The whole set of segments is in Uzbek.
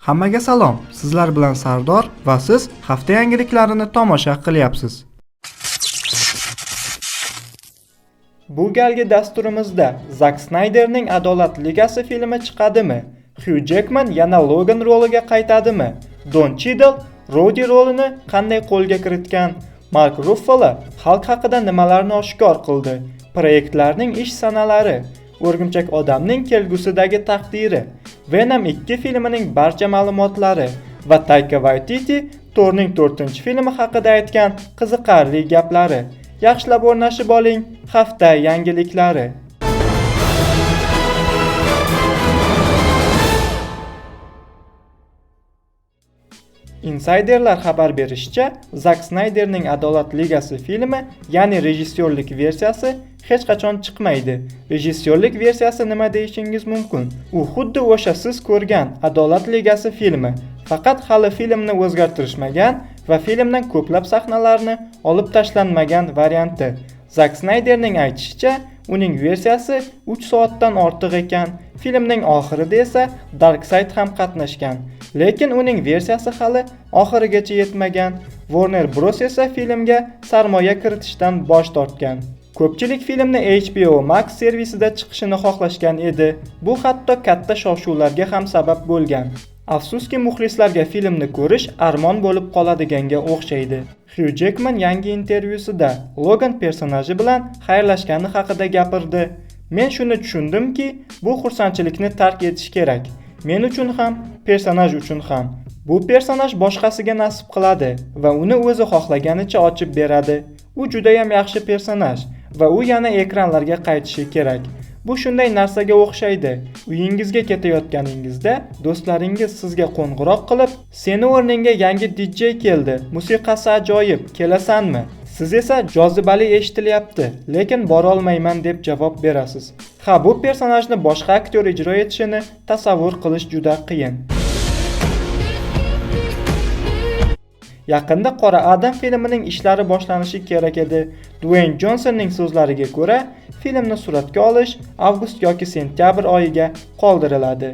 Hammaga salom. Sizlar bilan Sardor va siz hafta yangiliklarini tomosha qilyapsiz. Bu galgi dasturimizda Zak Snayderning Adolat ligasi filmi chiqadimi? Hugh Jackman yana Logan roliga qaytadimi? Don Cheadle Rodi rolini qanday qo'lga kiritgan? Mark Ruffalo xalq haqida nimalarni oshkor qildi? Proyektlarning ish sanalari, O'rgimchak odamning kelgusidagi taqdiri, Venom 2 filmining barcha ma'lumotlari va Taika Waititi Torning 4-filmi haqida aytgan qiziqarli gaplari. Yaxshilab o'rnashib oling, hafta yangiliklari. Insiderlar xabar berishicha, Zak Snayderning Adolat ligasi filmi, ya'ni rejissyorlik versiyasi hech qachon chiqmaydi. Rejissyorlik versiyasi nima deyishingiz mumkin? U xuddi o'sha siz ko'rgan Adolat ligasi filmi, faqat hali filmni o'zgartirishmagan va filmdan ko'plab sahnalarni olib tashlanmagan varianti. Zak Snayderning aytishicha, uning versiyasi 3 soatdan ortiq ekan. Filmning oxirida esa Dark Side ham qatnashgan. Lekin uning versiyasi hali oxirigacha yetmagan. Warner Bros esa filmga sarmoya kiritishdan bosh tortgan. Ko'pchilik filmni HBO Max servisida chiqishini xohlashgan edi. Bu hatto katta shov-shuvlarga ham sabab bo'lgan. Afsuski muxlislarga filmni ko'rish armon bo'lib qoladiganga o'xshaydi. Hugh Jackman yangi intervyusida Logan personaji bilan xayrlashgani haqida gapirdi. Men shuni tushundimki, bu xursandchilikni tark etish kerak. Men uchun ham, personaj uchun ham. Bu personaj boshqasiga nasib qiladi va uni o'zi xohlaganicha ochib beradi. U juda ham yaxshi personaj va u yana ekranlarga qaytishi kerak. Bu shunday narsaga o'xshaydi. Uyingizga ketayotganingizda do'stlaringiz sizga qo'ng'iroq qilib, "Seni o'rningga yangi DJ keldi. Musiqasi ajoyib. Kelasanmi?" Siz esa jozibali eshitilyapti, lekin bora olmayman deb javob berasiz. Ha, bu personajni boshqa aktyor ijro etishini tasavvur qilish juda qiyin. Yaqinda Qora Adam filmining ishlari boshlanishi kerak edi. Dwayne Johnsonning so'zlariga ko'ra, filmni suratga olish avgust yoki sentyabr oyiga qoldiriladi.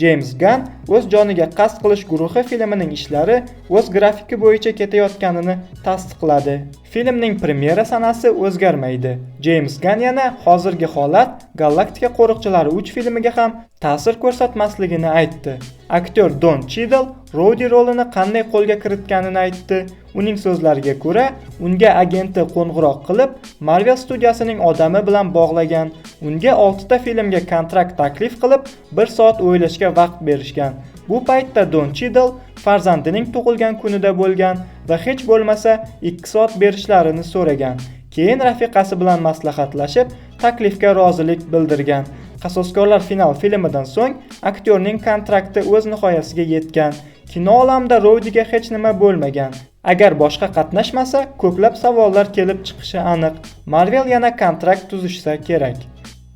James Gunn o'z joniga qasd qilish guruhi filmining ishlari o'z grafiki bo'yicha ketayotganini tasdiqladi. Filmning premyera sanasi o'zgarmaydi. James Gunn yana hozirgi holat Galaktika qo'riqchilari 3 filmiga ham ta'sir ko'rsatmasligini aytdi. Aktyor Don Cheadle Rodi rolini qanday qo'lga kiritganini aytdi. Uning so'zlariga ko'ra, unga agenti qo'ng'iroq qilib, Marvel studiyasining odami bilan bog'lagan. Unga 6 ta filmga kontrakt taklif qilib, 1 soat o'ylashga vaqt berishgan. Bu paytda Don Chidl farzandining tug'ilgan kunida bo'lgan va hech bo'lmasa 2 soat berishlarini so'ragan. Keyin rafiqasi bilan maslahatlashib, taklifga rozilik bildirgan. Qasoskorlar final filmidan so'ng aktyorning kontrakti o'z nihoyasiga yetgan. Kino olamida Rodiga hech nima bo'lmagan. Agar boshqa qatnashmasa, ko'plab savollar kelib chiqishi aniq. Marvel yana kontrakt tuzishsa kerak.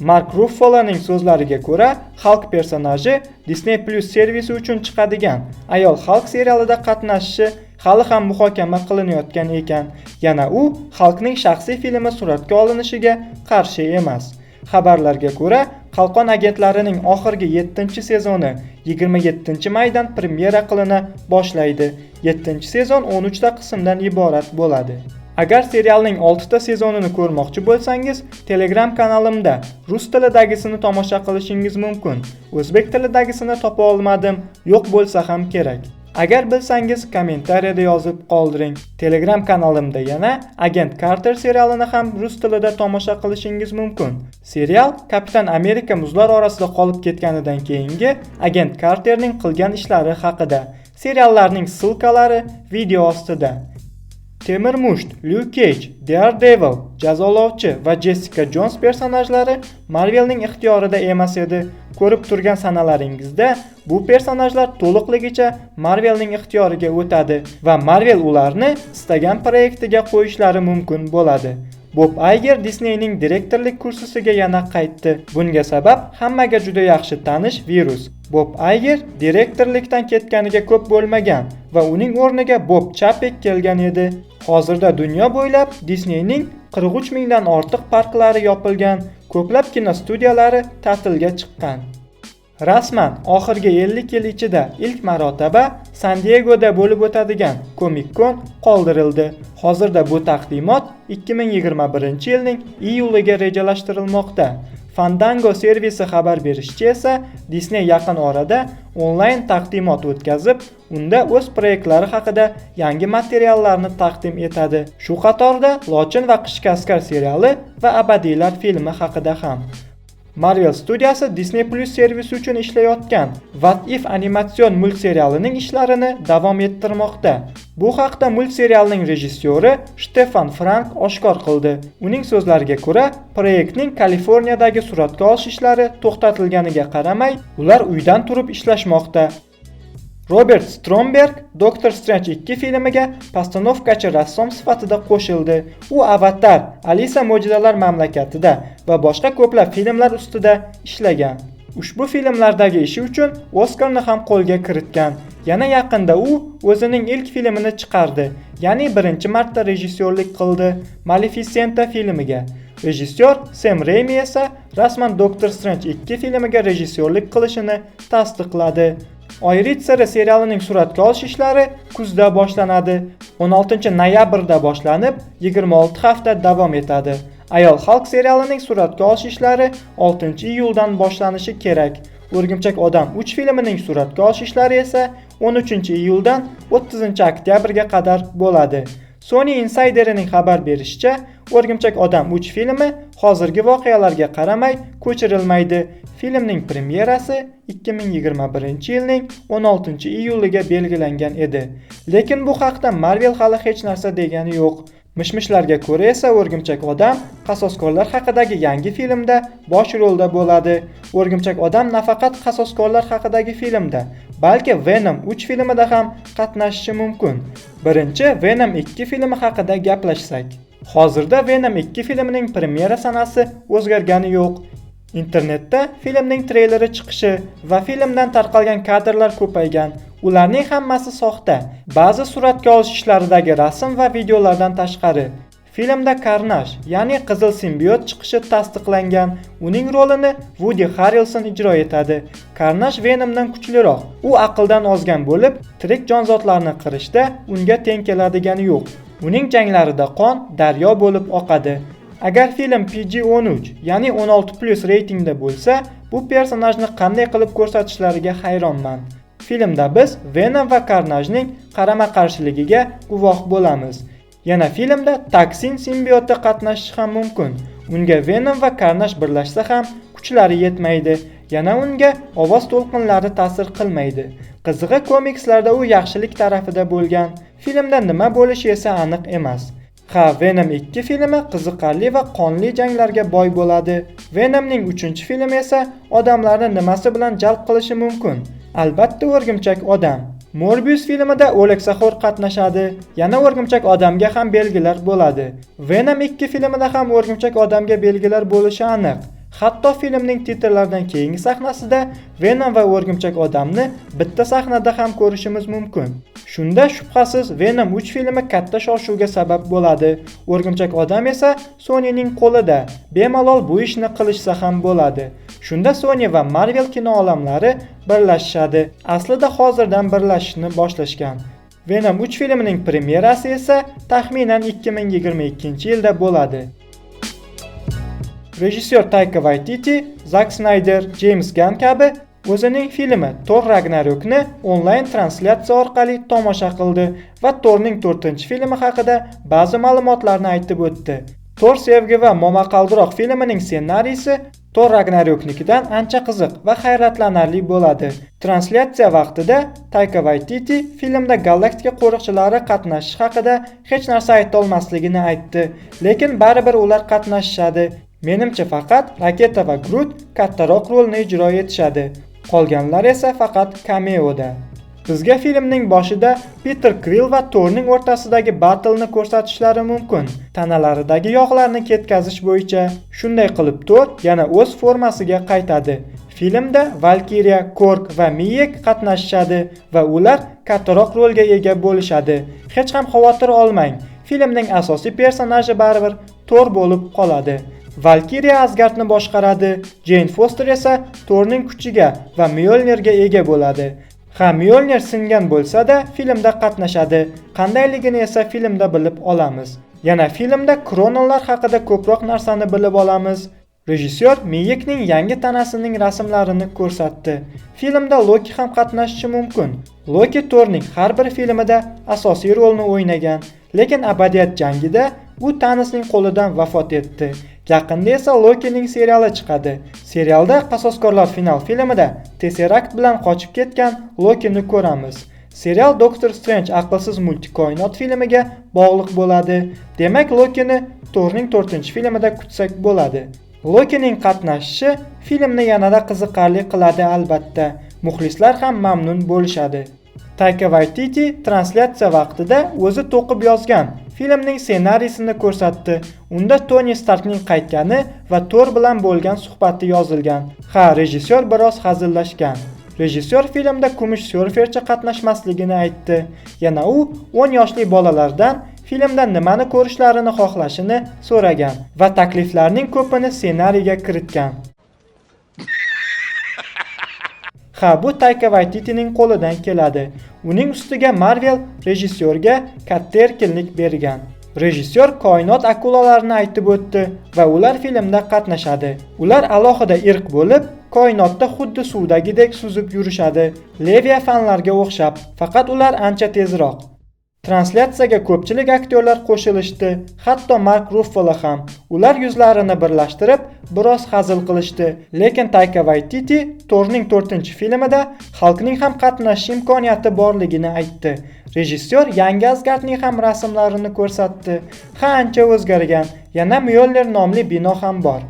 Mark Ruffaloning so'zlariga ko'ra, Hulk personaji Disney Plus servisi uchun chiqadigan Ayol Hulk serialida qatnashishi hali ham muhokama qilinayotgan ekan. Yana u Hulkning shaxsiy filmi suratga olinishiga qarshi emas. Xabarlarga ko'ra, Qalqon agentlarining oxirgi 7-sezoni 27-maydan premyera qilina boshlaydi. 7-sezon 13 ta qismdan iborat bo'ladi. Agar serialning 6 ta sezonini ko'rmoqchi bo'lsangiz, Telegram kanalimda rus tilidagisini tomosha qilishingiz mumkin. O'zbek tilidagisini topa olmadim, yo'q bo'lsa ham kerak. Agar bilsangiz, kommentariyada yozib qoldiring. Telegram kanalimda yana Agent Carter serialini ham rus tilida tomosha qilishingiz mumkin. Serial Kapitan Amerika muzlar orasida qolib ketganidan keyingi Agent Carterning qilgan ishlari haqida. Seriallarning ссылкалari video ostida. Temir Musht, Luke Cage, Daredevil, Jazolovchi va Jessica Jones personajlari Marvelning ixtiyorida emas edi. Ko'rib turgan sanalaringizda bu personajlar to'liqligicha Marvelning ixtiyoriga o'tadi va Marvel ularni istagan proyektiga qo'yishlari mumkin bo'ladi. Bob Iger Disneyning direktorlik kursisiga yana qaytdi. Bunga sabab hammaga juda yaxshi tanish virus. Bob Iger direktorlikdan ketganiga ko'p bo'lmagan va uning o'rniga Bob Chapek kelgan edi. Hozirda dunyo bo'ylab Disneyning 43 mingdan ortiq parklari yopilgan, ko'plab kinostudiyalari ta'tilga chiqqan. Rasman oxirgi 50 yil ichida ilk marotaba San-Diegoda bo'lib o'tadigan Comic-Con qoldirildi. Hozirda bu taqdimot 2021-yilning iyuliga rejalashtirilmoqda. Fandango servisi xabar berishicha esa Disney yaqin orada onlayn taqdimot o'tkazib, unda o'z proyektlari haqida yangi materiallarni taqdim etadi. Shu qatorda Lochin va Qishki askar seriali va Abadiylar filmi haqida ham. Marvel studiyasi Disney Plus servisi uchun ishlayotgan What If animatsion multserialining ishlarini davom ettirmoqda. Bu haqda multserialning rejissyori Stefan Frank oshkor qildi. Uning so'zlariga ko'ra, proyektning Kaliforniyadagi suratga olish ishlari to'xtatilganiga qaramay, ular uydan turib ishlashmoqda. Robert Stromberg Doctor Strange 2 filmiga postanovkachi rassom sifatida qo'shildi. U Avatar, Alisa mo'jizalar mamlakatida va boshqa ko'plab filmlar ustida ishlagan. Ushbu filmlardagi ishi uchun Oscarni ham qo'lga kiritgan. Yana yaqinda u o'zining ilk filmini chiqardi, ya'ni birinchi marta rejissyorlik qildi Maleficenta filmiga. Rejissyor Sem Raimi esa rasman Doctor Strange 2 filmiga rejissyorlik qilishini tasdiqladi. Oy ritsari serialining suratga olish ishlari kuzda boshlanadi. 16 noyabrda boshlanib, 26 hafta davom etadi. Ayol xalq serialining suratga olish ishlari 6-iyuldan boshlanishi kerak. O'rgimchak odam 3 filmining suratga olish ishlari esa 13-iyuldan 30-oktyabrga qadar bo'ladi. Sony Insiderining xabar berishicha, O'rgimchak odam 3 filmi hozirgi voqealarga qaramay ko'chirilmaydi. Filmning premyerasi 2021-yilning 16-iyuliga belgilangan edi. Lekin bu haqda Marvel hali hech narsa degani yo'q. Mishmishlarga ko'ra esa O'rgimchak odam qasoskorlar haqidagi yangi filmda bosh rolda bo'ladi. O'rgimchak odam nafaqat qasoskorlar haqidagi filmda, balki Venom 3 filmida ham qatnashishi mumkin. Birinchi Venom 2 filmi haqida gaplashsak. Hozirda Venom 2 filmining premyera sanasi o'zgargani yo'q. Internetda filmning treyleri chiqishi va filmdan tarqalgan kadrlar ko'paygan. Ularning hammasi soxta. Ba'zi suratga olish ishlaridagi rasm va videolardan tashqari Filmda Karnash, ya'ni qizil simbiot chiqishi tasdiqlangan. Uning rolini Woody Harrelson ijro etadi. Karnash Venomdan kuchliroq. U aqldan ozgan bo'lib, tirik jonzotlarni qirishda unga teng keladigani yo'q. Uning janglarida qon daryo bo'lib oqadi. Agar film PG-13, ya'ni 16+ reytingda bo'lsa, bu personajni qanday qilib ko'rsatishlariga hayronman. Filmda biz Venom va Karnajning qarama-qarshiligiga guvoh bo'lamiz. Yana filmda Taksin simbioti qatnashishi ham mumkin. Unga Venom va Carnage birlashsa ham kuchlari yetmaydi. Yana unga ovoz to'lqinlari ta'sir qilmaydi. Qizig'i komikslarda u yaxshilik tarafida bo'lgan. Filmda nima bo'lishi esa aniq emas. Ha, Venom 2 filmi qiziqarli va qonli janglarga boy bo'ladi. Venomning 3-filmi esa odamlarni nimasi bilan jalb qilishi mumkin? Albatta, o'rgimchak odam. Morbius filmida o'laksaxo'r qatnashadi. Yana o'rgimchak odamga ham belgilar bo'ladi. Venom 2 filmida ham o'rgimchak odamga belgilar bo'lishi aniq. Hatto filmning titrlaridan keyingi sahnasida Venom va o'rgimchak odamni bitta sahnada ham ko'rishimiz mumkin. Shunda shubhasiz Venom 3 filmi katta shov-shuvga sabab bo'ladi. O'rgimchak odam esa Sonyning qo'lida. Bemalol bu ishni qilishsa ham bo'ladi. Shunda Sony va Marvel kino olamlari birlashishadi. Aslida hozirdan birlashishni boshlashgan. Venom 3 filmining premyerasi esa taxminan 2022-yilda bo'ladi. Rejissyor Taika Waititi, Zack Snyder, James Gunn kabi o'zining filmi Thor Ragnarokni onlayn translyatsiya orqali tomosha qildi va Thorning 4-filmi haqida ba'zi ma'lumotlarni aytib o'tdi. Thor sevgi va momaqaldiroq filmining ssenariysi Thor Ragnaroknikidan ancha qiziq va hayratlanarli bo'ladi. Translyatsiya vaqtida Taika Waititi filmda galaktika qo'riqchilari qatnashishi haqida hech narsa ayta olmasligini aytdi, lekin baribir ular qatnashishadi. Menimcha faqat Raketa va Groot kattaroq rolni ijro etishadi. Qolganlar esa faqat kameoda. Sizga filmning boshida Peter Quill va Thorning o'rtasidagi batlni ko'rsatishlari mumkin. Tanalaridagi yog'larni ketkazish bo'yicha. Shunday qilib Thor yana o'z formasiga qaytadi. Filmda Valkyria, Kork va Miyek qatnashishadi va ular kattaroq rolga ega bo'lishadi. Hech ham xavotir olmang. Filmning asosiy personaji baribir Thor bo'lib qoladi. Valkyria Asgardni boshqaradi, Jane Foster esa Thorning kuchiga va Mjolnirga ega bo'ladi. Ha, Mjolnir singan bo'lsa-da, filmda qatnashadi. Qandayligini esa filmda bilib olamiz. Yana filmda Krononlar haqida ko'proq narsani bilib olamiz. Rejissyor Meyekning yangi tanasining rasmlarini ko'rsatdi. Filmda Loki ham qatnashishi mumkin. Loki Thorning har bir filmida asosiy rolni o'ynagan, lekin abadiyat jangida u tanasining qo'lidan vafot etdi. Yaqinda esa Lokining seriali chiqadi. Serialda Qasoskorlar final filmida Tesseract bilan qochib ketgan Lokini ko'ramiz. Serial Doctor Strange aqlsiz multikoinot filmiga bog'liq bo'ladi. Demak, Lokini Torning 4-filmida kutsak bo'ladi. Lokining qatnashishi filmni yanada qiziqarli qiladi albatta. Muxlislar ham mamnun bo'lishadi. Taika Waititi translyatsiya vaqtida o'zi to'qib yozgan filmning ssenariysini ko'rsatdi. Unda Toni Starkning qaytgani va Thor bilan bo'lgan suhbati yozilgan. Ha, rejissyor biroz hazillashgan. Rejissyor filmda kumush surfercha qatnashmasligini aytdi. Yana u 10 yoshli bolalardan filmda nimani ko'rishlarini xohlashini so'ragan va takliflarning ko'pini ssenariyga kiritgan. Ha, bu Tayka Waititining qo'lidan keladi. Uning ustiga Marvel rejissyorga katta erkinlik bergan. Rejissyor koinot akulalarini aytib o'tdi va ular filmda qatnashadi. Ular alohida irq bo'lib, koinotda xuddi suvdagidek suzib yurishadi. Leviafanlarga o'xshab, faqat ular ancha tezroq. Translyatsiyaga ko'pchilik aktyorlar qo'shilishdi, hatto Mark Ruffalo ham. Ular yuzlarini birlashtirib, biroz hazil qilishdi, lekin Taika Waititi Torning 4-filmida xalqning ham qatnashish imkoniyati borligini aytdi. Rejissyor yangi Asgardning ham rasmlarini ko'rsatdi. Ha, ancha o'zgargan. Yana Myoller nomli bino ham bor.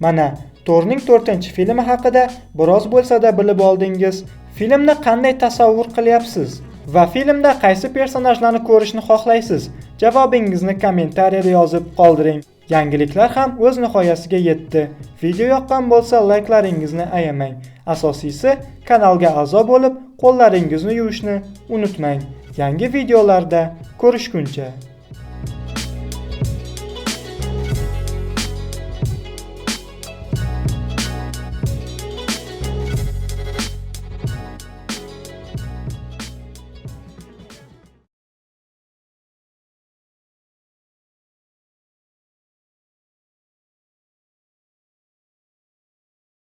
Mana Torning 4-filmi haqida biroz bo'lsa-da bilib oldingiz. Filmni qanday tasavvur qilyapsiz? Va filmda qaysi personajlarni ko'rishni xohlaysiz? Javobingizni kommentariyada yozib qoldiring. Yangiliklar ham o'z nihoyasiga yetdi. Video yoqqan bo'lsa, layklaringizni ayamang. Asosiysi, kanalga a'zo bo'lib, qo'llaringizni yuvishni unutmang. Yangi videolarda ko'rishguncha